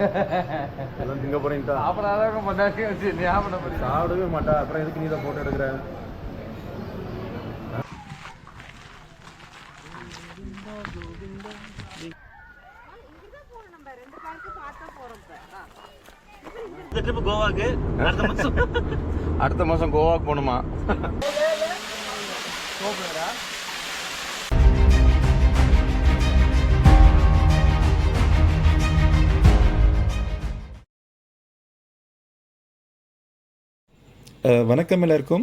எல்லாம் திங்க போறீங்கட்டா சாப்பிடாதவங்க பொண்டாட்டி வச்சு ஞாபகம் பண்ணி சாப்பிடவே மாட்டா. அப்புறம் எதுக்கு நீ இதை போட்டோ எடுக்கிற? இந்த ட்ரிப் கோவாக்கு அடுத்த மாசம். அடுத்த மாசம் கோவாக்கு போகணுமா? வணக்கம் எல்லாருக்கும்.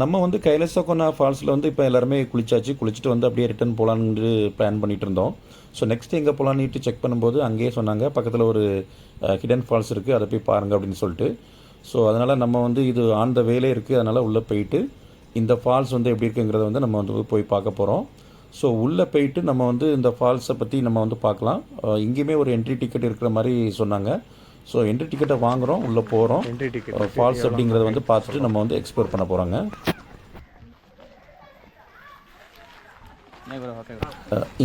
நம்ம வந்து கைலசோகோனா ஃபால்ஸில் வந்து இப்போ எல்லாருமே குளிச்சாச்சு. குளிச்சுட்டு வந்து அப்படியே ரிட்டர்ன் போகலான்னு பிளான் பண்ணிட்டு இருந்தோம். ஸோ நெக்ஸ்ட் எங்கே போகலான்னுட்டு செக் பண்ணும்போது அங்கேயே சொன்னாங்க. பக்கத்தில் ஒரு ஹிடன் ஃபால்ஸ் இருக்குது அதை போய் பாருங்கள் அப்படின்னு சொல்லிட்டு. ஸோ அதனால் நம்ம வந்து இது ஆன் த வேலே இருக்குது அதனால் உள்ளே போயிட்டு இந்த ஃபால்ஸ் வந்து எப்படி இருக்குங்கிறத வந்து நம்ம வந்து போய் பார்க்க போகிறோம் ஸோ உள்ளே போயிட்டு நம்ம வந்து இந்த ஃபால்ஸை பற்றி நம்ம வந்து பார்க்கலாம். இங்கேயுமே ஒரு என்ட்ரி டிக்கெட் இருக்கிற மாதிரி சொன்னாங்க. ஸோ என்ட்ரி டிக்கெட்டை வாங்குகிறோம் உள்ளே போகிறோம் என்ட்ரி டிக்கெட் ஃபால்ஸ் அப்படிங்கிறத வந்து பார்த்துட்டு நம்ம வந்து எக்ஸ்ப்ளோர் பண்ண போகிறாங்க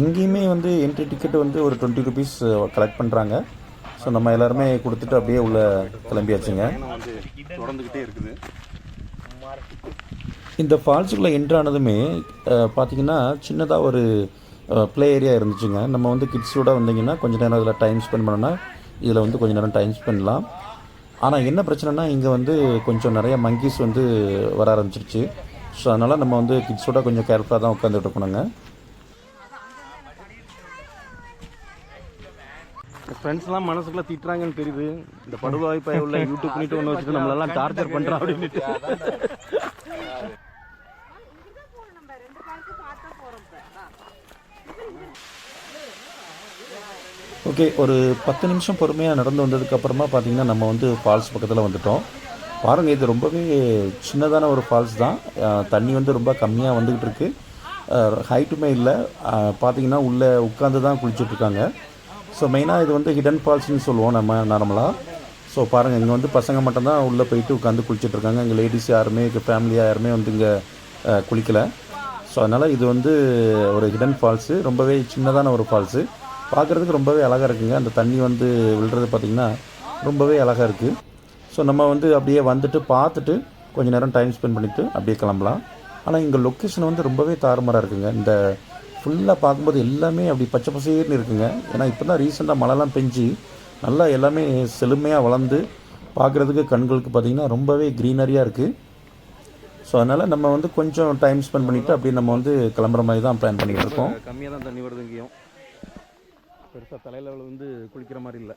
இங்கேயுமே வந்து என்ட்ரி டிக்கெட் வந்து ஒரு டுவெண்ட்டி ருபீஸ் கலெக்ட் பண்ணுறாங்க ஸோ நம்ம எல்லாருமே கொடுத்துட்டு அப்படியே உள்ள கிளம்பியாச்சுங்க. தொடர்ந்துக்கிட்டே இருக்குது இந்த ஃபால்ஸுக்குள்ளே என்ட்ரானதுமே பார்த்தீங்கன்னா சின்னதாக ஒரு ப்ளே ஏரியா இருந்துச்சுங்க. நம்ம வந்து கிட்ஸோட வந்தீங்கன்னா கொஞ்ச நேரம் அதில் டைம் ஸ்பெண்ட் பண்ணோன்னா இதில் வந்து கொஞ்ச நேரம் டைம் ஸ்பெண்ட் பண்ணலாம். ஆனால் என்ன பிரச்சனைனா இங்கே வந்து கொஞ்சம் நிறைய மங்கீஸ் வந்து வர ஆரம்பிச்சிருச்சு. ஸோ அதனால் நம்ம வந்து கிட்ஸோட கொஞ்சம் கேர்ஃபுல்லாக தான் உட்காந்துட்டு இருக்கணுங்க. ஃப்ரெண்ட்ஸ்லாம் மனசுக்குள்ள திட்டுறாங்கன்னு தெரியுது. இந்த படுவாய் பய உள்ள யூடியூப் பண்ணிட்டு ஒன்று வச்சுட்டு நம்மளெல்லாம் டார்ச்சர் பண்ணுறான் அப்படின்ட்டு ஓகே ஒரு பத்து நிமிஷம் பொறுமையாக நடந்து வந்ததுக்கப்புறமா பார்த்தீங்கன்னா நம்ம வந்து ஃபால்ஸ் பக்கத்தில் வந்துட்டோம். பாருங்கள் இது ரொம்பவே சின்னதான ஒரு ஃபால்ஸ் தான். தண்ணி வந்து ரொம்ப கம்மியாக வந்துக்கிட்டு இருக்கு. ஹைட்டுமே இல்லை. பார்த்தீங்கன்னா உள்ளே உட்காந்து தான் குளிச்சுட்ருக்காங்க ஸோ மெயினாக இது வந்து ஹிடன் ஃபால்ஸ்னு சொல்லுவோம் நம்ம நார்மலாக ஸோ பாருங்கள் இங்கே வந்து பசங்க மட்டும்தான் உள்ளே போயிட்டு உட்காந்து குளிச்சுட்ருக்காங்க இங்கே லேடிஸ் யாருமே ஃபேமிலியாக யாருமே வந்து இங்கே குளிக்கலை. ஸோ அதனால் இது வந்து ஒரு ஹிடன் ஃபால்ஸு ரொம்பவே சின்னதான ஒரு ஃபால்ஸு பார்க்குறதுக்கு ரொம்பவே அழகாக இருக்குங்க. அந்த தண்ணி வந்து விழுறது பார்த்திங்கன்னா ரொம்பவே அழகாக இருக்குது ஸோ நம்ம வந்து அப்படியே வந்துட்டு பார்த்துட்டு கொஞ்ச நேரம் டைம் ஸ்பெண்ட் பண்ணிவிட்டு அப்படியே கிளம்பலாம். ஆனால் இங்கே லொக்கேஷன் வந்து ரொம்பவே தாறுமாறாக இருக்குங்க. இந்த ஃபுல்லாக பார்க்கும்போது எல்லாமே அப்படி பச்சை பசேர்னு இருக்குங்க. ஏன்னா இப்போ தான் ரீசெண்டாக மழைலாம் பெஞ்சு நல்லா எல்லாமே செழுமையாக வளர்ந்து பார்க்குறதுக்கு கண்களுக்கு பார்த்திங்கன்னா ரொம்பவே க்ரீனரியாக இருக்குது ஸோ அதனால் நம்ம வந்து கொஞ்சம் டைம் ஸ்பெண்ட் பண்ணிவிட்டு அப்படியே நம்ம வந்து கிளம்புற மாதிரி தான் பிளான் பண்ணிகிட்டு இருக்கோம். கம்மியாக தான் தண்ணி வருது இங்கேயும். பெருசாக தலையில் வந்து குளிக்கிற மாதிரி இல்லை.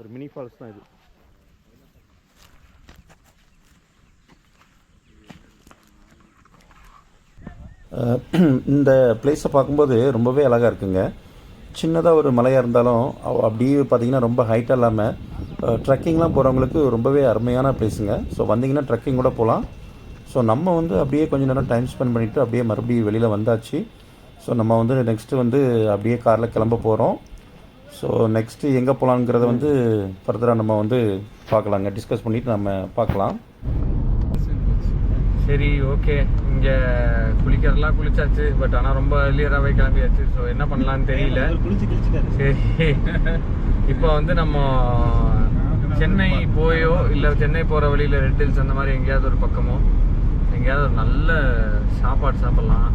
ஒரு மினி ஃபால்ஸ் தான் இது. இந்த பிளேஸை பார்க்கும்போது ரொம்பவே அழகாக இருக்குங்க. சின்னதாக ஒரு மலையாக இருந்தாலும் அப்படியே பார்த்தீங்கன்னா ரொம்ப ஹைட்டாக இல்லாமல் ட்ரெக்கிங்லாம் போகிறவங்களுக்கு ரொம்பவே அருமையான பிளேஸுங்க ஸோ வந்தீங்கன்னா ட்ரெக்கிங் கூட போகலாம் ஸோ நம்ம வந்து அப்படியே கொஞ்ச நேரம் டைம் ஸ்பெண்ட் பண்ணிவிட்டு அப்படியே மறுபடியும் வெளியில் வந்தாச்சு. ஸோ நம்ம வந்து நெக்ஸ்ட்டு வந்து அப்படியே காரில் கிளம்ப போகிறோம் ஸோ நெக்ஸ்ட்டு எங்கே போகலாங்கிறத வந்து ஃபர்தராக நம்ம வந்து பார்க்கலாங்க. டிஸ்கஸ் பண்ணிவிட்டு நம்ம பார்க்கலாம். சரி ஓகே இங்கே குளிக்கிறதெல்லாம் குளிச்சாச்சு பட் ஆனால் ரொம்ப எர்லியராகவே கிளம்பியாச்சு. ஸோ என்ன பண்ணலான்னு தெரியல. சரி. இப்போ வந்து நம்ம சென்னை போயோ இல்லை சென்னை போகிற வழியில் ரெட் ஹில்ஸ் அந்த மாதிரி எங்கேயாவது ஒரு பக்கமோ எங்கேயாவது ஒரு நல்ல சாப்பாடு சாப்பிட்லாம்.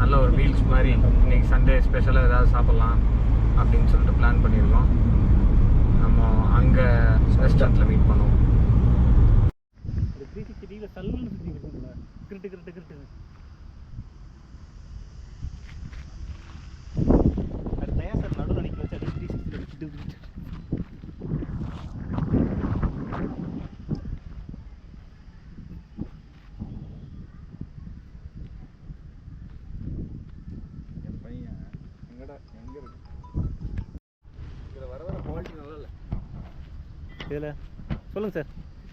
நல்ல ஒரு மீல்ஸ் மாதிரி இன்னைக்கு சண்டே ஸ்பெஷலாக ஏதாவது சாப்பிட்லாம் அப்படின்னு சொல்லிட்டு பிளான் பண்ணியிருக்கோம். நம்ம அங்கே ரெஸ்டாரண்ட்டில் மீட் பண்ணுவோம். கிரிட்டு கிரிட்டு கிரிட்டு அது தயார் சார் நடுவில் நிற்க வச்சு அப்படியே த்ரீ சிக்ஸ்டி கிட்டு கிட்டு இதில். சொல்லுங்கள் சார்.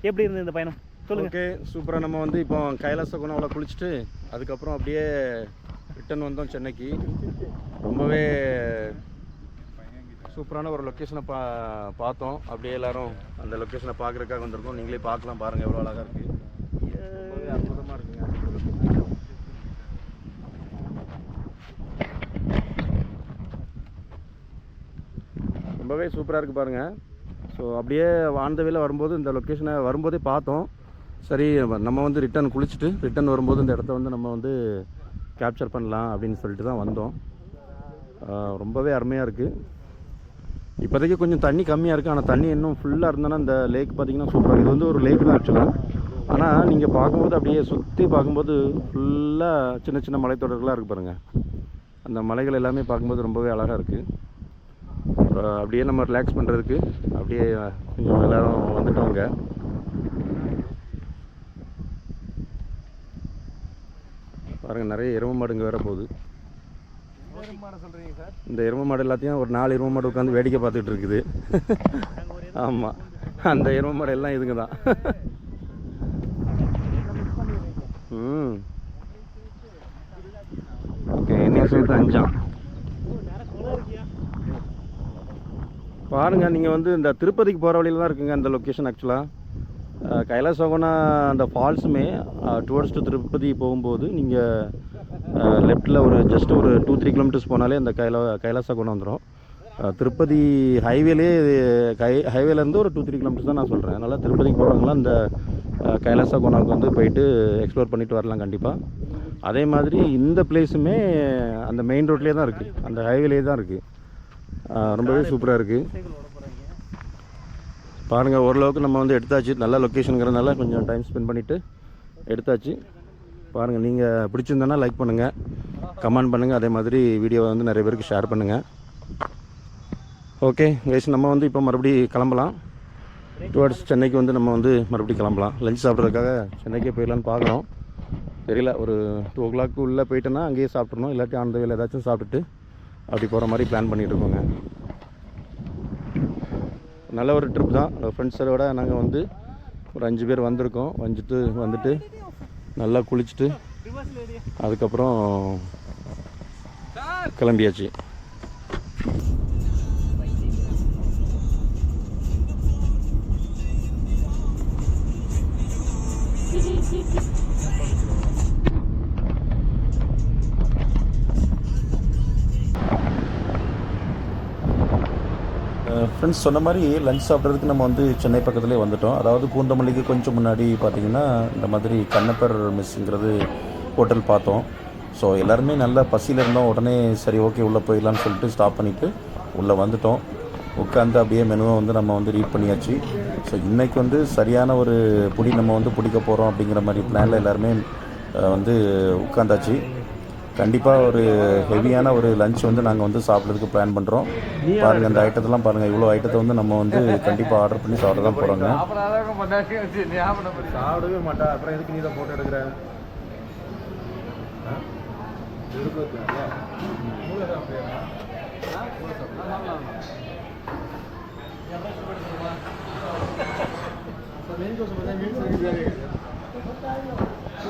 எப்படி இருந்தது இந்த பயணம்? சொல்லுங்கள் ஓகே சூப்பராக நம்ம வந்து இப்போ கைலாச குணாவில் குளிச்சுட்டு அதுக்கப்புறம் அப்படியே ரிட்டர்ன் வந்தோம் சென்னைக்கு. ரொம்பவே சூப்பரான ஒரு லொக்கேஷனை பா பார்த்தோம். அப்படியே எல்லாரும் அந்த லொக்கேஷனை பார்க்குறதுக்காக வந்திருக்கோம். நீங்களே பார்க்கலாம் பாருங்கள் எவ்வளோ அழகாக இருக்குது அற்புதமாக இருக்குங்க. ரொம்பவே சூப்பராக இருக்குது பாருங்கள் ஸோ அப்படியே ஆன் த வேல வரும்போது இந்த லொக்கேஷனை வரும்போதே பார்த்தோம். சரி நம்ம வந்து ரிட்டர்ன் குளிச்சுட்டு ரிட்டன் வரும்போது இந்த இடத்த வந்து நம்ம வந்து கேப்சர் பண்ணலாம் அப்படின்னு சொல்லிட்டு தான் வந்தோம். ரொம்பவே அருமையாக இருக்குது இப்போதைக்கு கொஞ்சம் தண்ணி கம்மியாக இருக்குது ஆனால் தண்ணி இன்னும் ஃபுல்லாக இருந்தோன்னா இந்த லேக் பார்த்திங்கன்னா சூப்பராக இது வந்து ஒரு லேக் தான் ஆக்சுவலாக ஆனால் நீங்கள் பார்க்கும்போது அப்படியே சுற்றி பார்க்கும்போது ஃபுல்லாக சின்ன சின்ன மலைத்தொடர்களாக இருக்குது பாருங்கள் அந்த மலைகள் எல்லாமே பார்க்கும்போது ரொம்பவே அழகாக இருக்குது அப்படியே நம்ம ரிலாக்ஸ் பண்ணுறதுக்கு அப்படியே கொஞ்சம் எல்லாரும் வந்துட்டோங்க பாருங்கள் நிறைய எரும மாடுங்க வேற போகுது. இந்த எரும மாடு எல்லாத்தையும் ஒரு நாலு எரும மாடு உட்காந்து வேடிக்கை பார்த்துட்டு இருக்குது. ஆமாம் அந்த எரும மாடு எல்லாம் இதுங்க தான் ம் ஓகே இன்னைக்கு சொல்லிட்டு அஞ்சாம் பாருங்கள் நீங்கள் வந்து இந்த திருப்பதிக்கு போகிற வழியில தான் இருக்குங்க அந்த லொக்கேஷன் ஆக்சுவலாக கைலாசோகனா அந்த ஃபால்ஸுமே டுவர்ட்ஸ் டு திருப்பதி போகும்போது நீங்கள் லெஃப்ட்டில் ஒரு ஜஸ்ட் ஒரு டூ த்ரீ கிலோமீட்டர்ஸ் போனாலே அந்த கைலா கைலாசகுணம் வந்துடும் திருப்பதி ஹைவேலே கை ஹைவேலேருந்து ஒரு டூ த்ரீ கிலோமீட்டர்ஸ் தான் நான் சொல்கிறேன் அதனால் திருப்பதிக்கு போகிறவங்களாம் இந்த அஹ், வந்து போயிட்டு எக்ஸ்ப்ளோர் பண்ணிட்டு வரலாம் கண்டிப்பாக அதே மாதிரி இந்த பிளேஸுமே அந்த மெயின் ரோட்லேயே தான் இருக்குது அந்த ஹைவேலே தான் இருக்குது ரொம்பவே சூப்பராக இருக்குது பாருங்கள் ஓரளவுக்கு நம்ம வந்து எடுத்தாச்சு. நல்ல லொக்கேஷனுங்கிறதுனால கொஞ்சம் டைம் ஸ்பெண்ட் பண்ணிவிட்டு எடுத்தாச்சு. பாருங்கள் நீங்கள் பிடிச்சிருந்தனா லைக் பண்ணுங்கள் கமெண்ட் பண்ணுங்கள் அதே மாதிரி வீடியோவை வந்து நிறைய பேருக்கு ஷேர் பண்ணுங்கள் ஓகே கைஸ் நம்ம வந்து இப்போ மறுபடியும் கிளம்பலாம். டுவர்ட்ஸ் சென்னைக்கு வந்து நம்ம வந்து மறுபடியும் கிளம்பலாம். லஞ்ச் சாப்பிட்றதுக்காக சென்னைக்கே போயிடலான்னு பார்க்குறோம் தெரியல ஒரு டூ ஓ கிளாக் உள்ளே போயிட்டோன்னா அங்கேயே சாப்பிட்றணும் இல்லாட்டி அந்த வேலை ஏதாச்சும் சாப்பிட்டுட்டு அப்படி போகிற மாதிரி பிளான் பண்ணிகிட்ருக்கோங்க நல்ல ஒரு ட்ரிப் தான். ஃப்ரெண்ட்ஸரோட நாங்கள் வந்து ஒரு அஞ்சு பேர் வந்திருக்கோம். வந்துட்டு வந்துட்டு நல்லா குளிச்சுட்டு அதுக்கப்புறம் கிளம்பியாச்சு. ஃப்ரெண்ட்ஸ் சொன்ன மாதிரி லஞ்ச் சாப்பிட்றதுக்கு நம்ம வந்து சென்னை பக்கத்துலேயே வந்துட்டோம். அதாவது பூந்தமல்லிக்கு கொஞ்சம் முன்னாடி பார்த்தீங்கன்னா இந்த மாதிரி கண்ணப்பர் மெஸ்ஸுங்கிறது ஹோட்டல் பார்த்தோம். ஸோ எல்லாருமே நல்லா பசியில் இருந்தோம். உடனே சரி ஓகே உள்ளே போயிடலான்னு சொல்லிட்டு ஸ்டாப் பண்ணிவிட்டு உள்ளே வந்துட்டோம். உட்காந்து அப்படியே மெனுவை வந்து நம்ம வந்து ரீட் பண்ணியாச்சு. ஸோ இன்றைக்கி வந்து சரியான ஒரு புடி நம்ம வந்து பிடிக்க போகிறோம் அப்படிங்கிற மாதிரி பிளானில் எல்லாருமே வந்து உட்காந்தாச்சு கண்டிப்பாக ஒரு ஹெவியான ஒரு லஞ்ச் வந்து நாங்கள் வந்து சாப்பிட்றதுக்கு பிளான் பண்ணுறோம் பாருங்கள் அந்த ஐட்டத்தெல்லாம் பாருங்கள் இவ்வளோ ஐட்டத்தை வந்து நம்ம வந்து கண்டிப்பாக ஆர்டர் பண்ணி சாப்பிட தான் போகிறோங்க சாப்பிடவே மாட்டா. அப்புறம் எதுக்கு நீ தான் போட்டோ எடுக்கிற?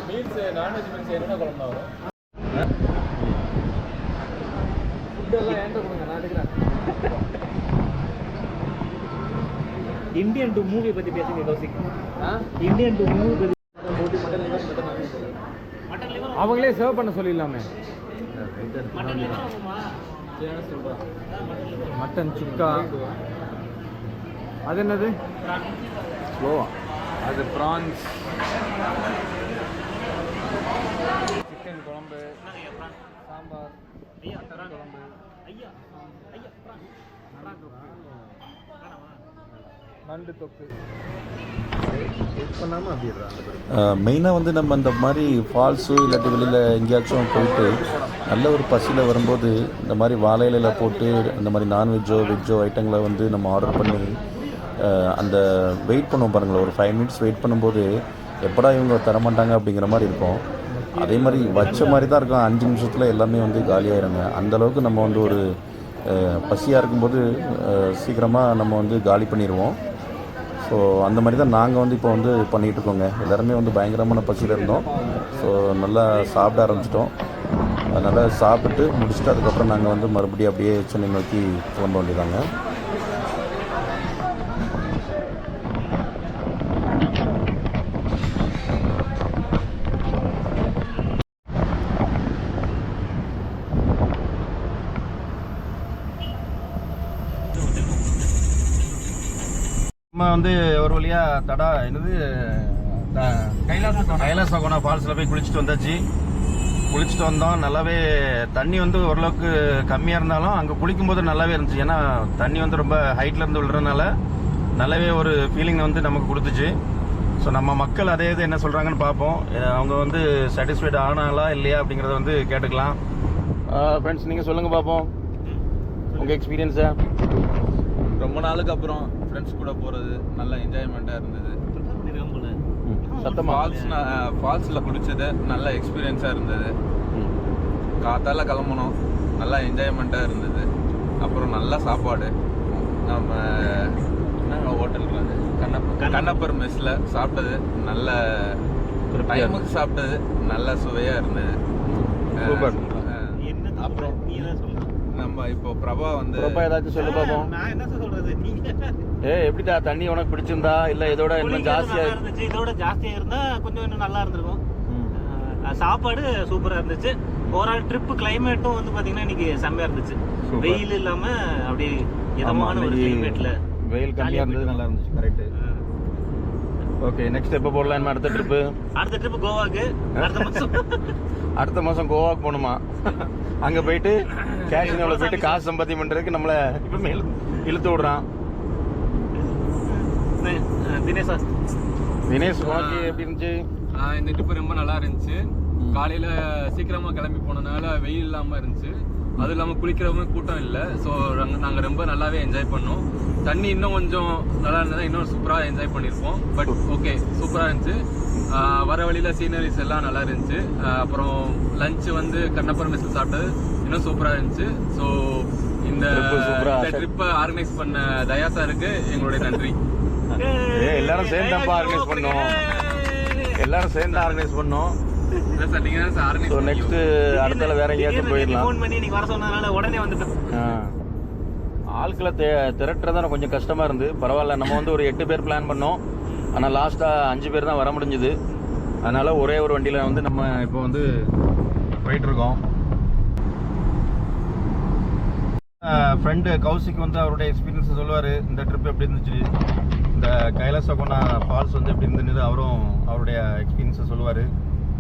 மீல்ஸ் நான்வெஜ் மீல்ஸ் என்ன குழம்பு இந்தியன் டு மூவி பற்றி பேசுங்க கௌசிக். இந்தியன் டு மூவி பற்றி அவங்களே சர்வ் பண்ண சொல்லிடலாமே? மட்டன் சுக்கா. அது என்னது? ஸ்லோவா அது ப்ரான்ஸ் சிக்கன் குழம்பு சாம்பார் குழம்பு? நண்டு தொக்கு. மெயினாக வந்து நம்ம இந்த மாதிரி ஃபால்ஸு இல்லாட்டி வெளியில் எங்கேயாச்சும் போயிட்டு நல்ல ஒரு பசியில் வரும்போது இந்த மாதிரி வாழை இலையில போட்டு இந்த மாதிரி நான்வெஜ்ஜோ வெஜ்ஜோ ஐட்டங்களை வந்து நம்ம ஆர்டர் பண்ணி அந்த வெயிட் பண்ணுவோம் பாருங்களேன். ஒரு ஃபைவ் மினிட்ஸ் வெயிட் பண்ணும்போது எப்படா இவங்க தரமாட்டாங்க அப்படிங்கிற மாதிரி இருக்கும். அதே மாதிரி வச்ச மாதிரி தான் இருக்கும். அஞ்சு நிமிஷத்தில் எல்லாமே வந்து காலியாயிருங்க. அந்தளவுக்கு நம்ம வந்து ஒரு பசியாக இருக்கும்போது சீக்கிரமாக நம்ம வந்து காலி பண்ணிடுவோம் ஸோ அந்த மாதிரி தான் நாங்கள் வந்து இப்போ வந்து பண்ணிகிட்டு இருக்கோங்க. எல்லாருமே வந்து பயங்கரமான பசியில் இருந்தோம். ஸோ நல்லா சாப்பிட ஆரம்பிச்சிட்டோம். அதனால் சாப்பிட்டு முடிச்சுட்டு அதுக்கப்புறம் நாங்கள் வந்து மறுபடியும் அப்படியே சென்னை நோக்கி கிளம்ப வேண்டியதாங்க. வந்து ஒரு வழியா தடா என்னது த- கைலாச கோணா ஃபால்ஸில் போய் குளிச்சுட்டு வந்தாச்சு. குளிச்சுட்டு வந்தோம். நல்லாவே தண்ணி வந்து ஓரளவுக்கு கம்மியாக இருந்தாலும் அங்கே குளிக்கும்போது நல்லாவே இருந்துச்சு. ஏன்னா தண்ணி வந்து ரொம்ப ஹைட்டில் இருந்து விழுறதுனால நல்லாவே ஒரு ஃபீலிங் வந்து நமக்கு கொடுத்துச்சு. ஸோ நம்ம மக்கள் அதே இது என்ன சொல்கிறாங்கன்னு பார்ப்போம். அவங்க வந்து சாட்டிஸ்ஃபைட் ஆனாங்களா இல்லையா அப்படிங்கிறத வந்து கேட்டுக்கலாம். ஃப்ரெண்ட்ஸ் நீங்கள் சொல்லுங்கள் பார்ப்போம். உங்கள் எக்ஸ்பீரியன்ஸை ரொம்ப நாளுக்கு அப்புறம் ஃப்ரெண்ட்ஸ் கூட போகிறது நல்ல என்ஜாய்மெண்ட்டாக இருந்தது. சத்தமாக ஃபால்ஸ் ஃபால்ஸில் குளிச்சது நல்ல எக்ஸ்பீரியன்ஸாக இருந்தது. காத்தால கிளம்பணும் நல்லா என்ஜாய்மெண்ட்டாக இருந்தது. அப்புறம் நல்ல சாப்பாடு. நம்ம என்ன ஹோட்டல் கண்ணப்பர் கண்ணப்பர் மெஸ்ஸில் சாப்பிட்டது நல்ல டைமுக்கு சாப்பிட்டது நல்ல சுவையாக இருந்தது. அப்புறம் நீ என்ன சொல்லுங்க நம்ம இப்போ பிரபா வந்து ரொம்ப ஏதாச்சும் சொல்லு பார்ப்போம் ஏ எப்படிடா? தண்ணி உனக்கு பிடிச்சிருந்தா? இல்ல இதோட இன்னும் ஜாஸ்தியா இருந்துச்சு. இதோட ஜாஸ்தியா இருந்தா கொஞ்சம் இன்னும் நல்லா இருந்திருக்கும். சாப்பாடு சூப்பரா இருந்துச்சு. ஓவரால் ட்ரிப் கிளைமேட்டும் வந்து பாத்தீங்கன்னா இன்னைக்கு செம்மையா இருந்துச்சு. வெயில் இல்லாம அப்படியே இதமான ஒரு கிளைமேட்ல வெயில் கம்மியா இருந்தது நல்லா இருந்துச்சு கரெக்ட் ஓகே நெக்ஸ்ட் எப்போ போடலாம் அடுத்த ட்ரிப்பு அடுத்த ட்ரிப் கோவாக்கு. அடுத்த மாசம். அடுத்த மாசம் கோவாக்கு போகணுமா? அங்க போயிட்டு கேஷினோவில் போயிட்டு காசு சம்பாத்தியம் பண்றதுக்கு நம்மள இப்போ மேல். இழுத்து விடுறான். தினேஷா தினேஷ் உனக்கு எப்படி இருந்துச்சு? இந்த ட்ரிப் ரொம்ப நல்லா இருந்துச்சு. காலையில சீக்கிரமா கிளம்பி போனனால வெயில் இல்லாம இருந்துச்சு. அது இல்லாம குளிக்கிறவங்க கூட்டம் இல்ல. ஸோ நாங்க ரொம்ப நல்லாவே என்ஜாய் பண்ணோம். தண்ணி இன்னும் கொஞ்சம் நல்லா இருந்ததா இன்னும் சூப்பரா என்ஜாய் பண்ணியிருப்போம். பட் ஓகே சூப்பரா இருந்துச்சு. வர வழியில சீனரிஸ் எல்லாம் நல்லா இருந்துச்சு. அப்புறம் லஞ்ச் வந்து கண்ணப்பர் மெஸ்ஸில் சாப்பிட்டது. இன்னும் சூப்பரா இருந்துச்சு. ஸோ இந்த ட்ரிப்பை ஆர்கனைஸ் பண்ண தயா சாருக்கு எங்களுடைய நன்றி. எல்லாரும் சேர்ந்து தான் ஆர்கனைஸ் பண்ணோம். எல்லாரும் சேர்ந்து ஆர்கனைஸ் பண்ணோம். நெக்ஸ்ட் அடுத்தால வேற எங்கேயாச்சும் போயிடலாம். ஃபோன் பண்ணி நீங்க வர சொன்னதுனால உடனே வந்துட்டேன் ஆ. ஆட்களை தே திரட்டுறது கொஞ்சம் கஷ்டமாக இருந்து. பரவாயில்ல நம்ம வந்து ஒரு எட்டு பேர் பிளான் பண்ணோம். ஆனால் லாஸ்ட்டாக அஞ்சு பேர் தான் வர முடிஞ்சுது. அதனால் ஒரே ஒரு வண்டியில் வந்து நம்ம இப்போ வந்து போயிட்டுருக்கோம். ஃப்ரெண்டு கௌசிக் வந்து அவருடைய எக்ஸ்பீரியன்ஸை சொல்லுவார். இந்த ட்ரிப் எப்படி இருந்துச்சு? இந்த கைலாசகோனா ஃபால்ஸ் வந்து எப்படி இருந்துன்னு அவரும் அவருடைய எக்ஸ்பீரியன்ஸை சொல்லுவார்.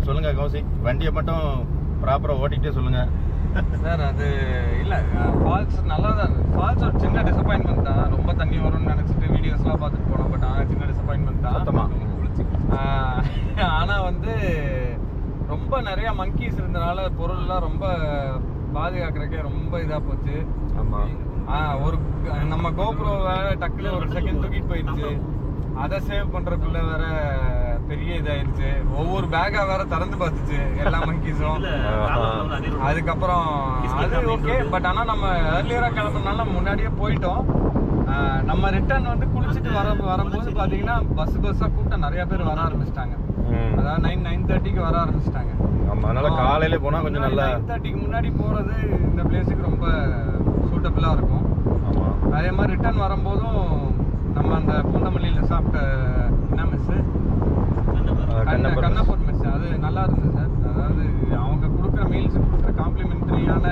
சொல்லுங்கள் கௌசிக். வண்டியை மட்டும் ப்ராப்பராக ஓட்டிகிட்டே சொல்லுங்கள் சார் அது இல்லை. ஃபால்ஸ் நல்லா தான் ஃபால்ஸ் ஒரு சின்ன டிசப்பாயின்மெண்ட் தான். ரொம்ப தண்ணி வரும்னு நினச்சிட்டு வீடியோஸ்லாம் பார்த்துட்டு போனோம். பட் ஆனால் சின்ன டிசப்பாயின்மெண்ட் தான். சத்தமா? ஆஹ் ஆனா வந்து ரொம்ப நிறைய மங்கீஸ் இருந்தனால பொருள்லாம் ரொம்ப பாதுகாக்கிறக்கே ரொம்ப இதா போச்சு. ஆமாம் ஒரு நம்ம கோப்ரோ வேற டக்குல ஒரு செகண்ட் தூக்கிட்டு போயிடுச்சு. அதை சேவ் பண்றதுக்குள்ள வேற பெரிய இதாயிருச்சு. ஒவ்வொரு பேக்கா வேற திறந்து பார்த்துச்சு. எல்லா மங்கீஸும். அதுக்கப்புறம் அது ஓகே பட் ஆனா நம்ம ஏர்லியரா கிளம்புனால முன்னாடியே போயிட்டோம். நம்ம ரிட்டர்ன் வந்து குளிச்சுட்டு வர வரும்போது பாத்தீங்கன்னா பஸ் பஸ்ஸா கூட்டம் நிறைய பேர் வர ஆரம்பிச்சிட்டாங்க. அதாவது நைன் நைன் தேர்ட்டிக்கு வர ஆரம்பிச்சிட்டாங்க. ஆமாம் அதனால காலையில போனால் கொஞ்சம் நல்லா நைன் தேர்ட்டிக்கு முன்னாடி போறது இந்த பிளேஸுக்கு ரொம்ப சூட்டபிளா இருக்கும். அதே மாதிரி ரிட்டர்ன் வரும்போதும் நம்ம அந்த பூந்தமல்லியில சாப்பிட்ட என்ன மெஸ் கண்ணப்பர் மெஸ் அது நல்லா இருந்தது சார். அதாவது அவங்க கொடுக்குற மீல்ஸ் கொடுக்குற காம்ப்ளிமெண்ட்ரியான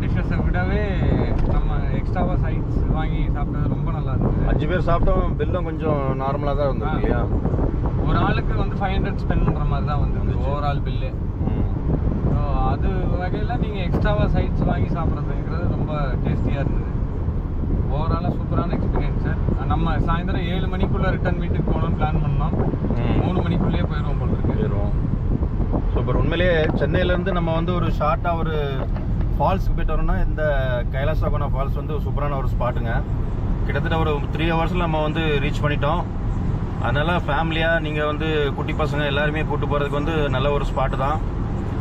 டிஷ்ஷஸை விடவே நம்ம எக்ஸ்ட்ராவாக சைட்ஸ் வாங்கி சாப்பிட்டது ரொம்ப நல்லா இருந்தது. அஞ்சு பேர் சாப்பிட்டோம் பில்லும் கொஞ்சம் நார்மலாக தான் இருந்தது இல்லையா? ஒரு ஆளுக்கு வந்து ஃபைவ் ஹண்ட்ரட் ஸ்பெண்ட் பண்ணுற மாதிரி தான் வந்து ஓவரால் பில்லு ஸோ அது வகையில் நீங்கள் எக்ஸ்ட்ராவாக சைட்ஸ் வாங்கி சாப்பிட்றதுங்கிறது ரொம்ப டேஸ்டியாக இருந்தது. ஓவராலாக சூப்பரான எக்ஸ்பீரியன்ஸ் நம்ம சாயந்தரம் ஏழு மணிக்குள்ளே ரிட்டர்ன் வீட்டுக்கு போகணும்னு பிளான் பண்ணோம். மூணு மணிக்குள்ளேயே போயிடுவோம் போல இருக்கு. போயிடுவோம். சூப்பர் உண்மையிலேயே சென்னையிலேருந்து நம்ம வந்து ஒரு ஷார்ட்டாக ஒரு ஃபால்ஸுக்கு போயிட்டு வரோம்னா இந்த கைலாசகோனா ஃபால்ஸ் வந்து சூப்பரான ஒரு ஸ்பாட்டுங்க கிட்டத்தட்ட ஒரு த்ரீ ஹவர்ஸில் நம்ம வந்து ரீச் பண்ணிட்டோம். அதனால் ஃபேமிலியாக நீங்கள் வந்து குட்டி பசங்க எல்லாருமே கூட்டு போகிறதுக்கு வந்து நல்ல ஒரு ஸ்பாட்டு தான்.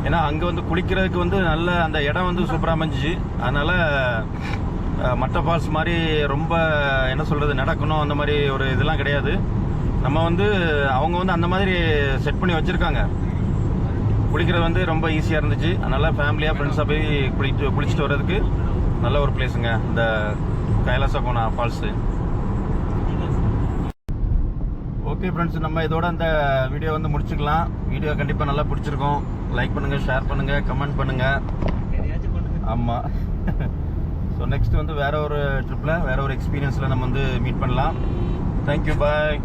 ஏன்னா அங்கே வந்து குளிக்கிறதுக்கு வந்து நல்ல அந்த இடம் வந்து சூப்பராக அமைஞ்சிச்சு. அதனால் மற்ற ஃபால்ஸ் மாதிரி ரொம்ப என்ன சொல்கிறது நடக்கணும் அந்த மாதிரி ஒரு இதெல்லாம் கிடையாது. நம்ம வந்து அவங்க வந்து அந்த மாதிரி செட் பண்ணி வச்சுருக்காங்க. குளிக்கிறது வந்து ரொம்ப ஈஸியாக இருந்துச்சு. அதனால் ஃபேமிலியாக ஃப்ரெண்ட்ஸாக போய் குளிட்டு குளிச்சுட்டு வர்றதுக்கு நல்ல ஒரு பிளேஸுங்க இந்த கைலாசகோனா ஃபால்ஸு ஓகே ஃப்ரெண்ட்ஸ் நம்ம இதோட இந்த வீடியோ வந்து முடிச்சுக்கலாம். வீடியோ கண்டிப்பாக நல்லா பிடிச்சிருக்கோம். லைக் பண்ணுங்கள் ஷேர் பண்ணுங்கள் கமெண்ட் பண்ணுங்கள் ஆமாம் ஸோ நெக்ஸ்ட் வந்து வேற ஒரு ட்ரிப்பில் வேற ஒரு எக்ஸ்பீரியன்ஸில் நம்ம வந்து மீட் பண்ணலாம். Thank you bye